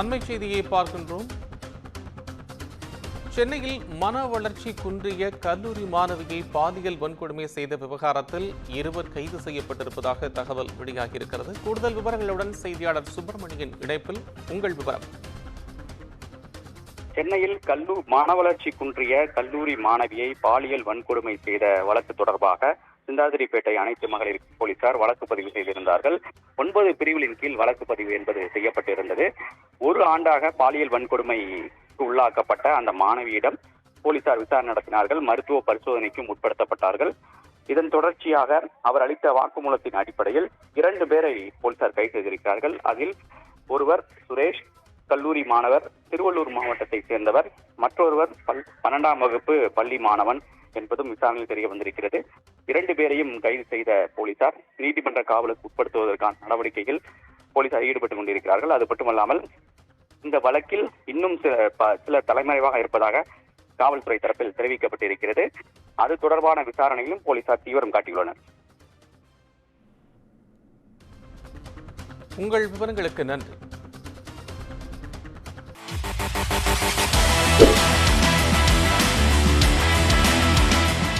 அண்மை செய்தியை பார்க்கின்றோம். சென்னையில் மன வளர்ச்சி குன்றிய கல்லூரி மாணவியை பாலியல் வன்கொடுமை செய்த விவகாரத்தில் இருவர் கைது செய்யப்பட்டிருப்பதாக தகவல் வெளியாகியிருக்கிறது. கூடுதல் விவரங்களுடன் செய்தியாளர் சுப்பிரமணியன் இணைப்பில் உங்கள் விவரம். சென்னையில் கல்லூ மாணவளர்ச்சி குன்றிய கல்லூரி மாணவியை பாலியல் வன்கொடுமை செய்த வழக்கு தொடர்பாக சிந்தாதிரிப்பேட்டை அனைத்து மகளிர் போலீசார் வழக்கு பதிவு செய்திருந்தார்கள். ஒன்பது பிரிவுகளின் கீழ் வழக்கு பதிவு என்பது செய்யப்பட்டிருந்தது. ஒரு ஆண்டாக பாலியல் வன்கொடுமைக்கு உள்ளாக்கப்பட்ட அந்த மாணவியிடம் போலீசார் விசாரணை நடத்தினார்கள். மருத்துவ பரிசோதனைக்கும் உட்படுத்தப்பட்டார்கள். இதன் தொடர்ச்சியாக அவர் அளித்த வாக்குமூலத்தின் அடிப்படையில் இரண்டு பேரை போலீசார் கைது செய்திருக்கிறார்கள். அதில் ஒருவர் சுரேஷ் கல்லூரி மாணவர் திருவள்ளூர் மாவட்டத்தை சேர்ந்தவர் மற்றொருவர் பல் பன்னெண்டாம் வகுப்பு பள்ளி மாணவன் என்பதும் விசாரணையில் தெரிய வந்திருக்கிறது. இரண்டு பேரையும் கைது செய்த போலீசார் நீதிமன்ற காவலுக்கு உட்படுத்துவதற்கான நடவடிக்கையில் போலீசார் ஈடுபட்டுக் கொண்டிருக்கிறார்கள். அது மட்டுமல்லாமல் இந்த வழக்கில் இன்னும் சில சில தலைமறைவாக இருப்பதாக காவல்துறை தரப்பில் தெரிவிக்கப்பட்டிருக்கிறது. அது தொடர்பான விசாரணையிலும் போலீசார் தீவிரம் காட்டியுள்ளனர். உங்கள் விவரங்களுக்கு நன்றி.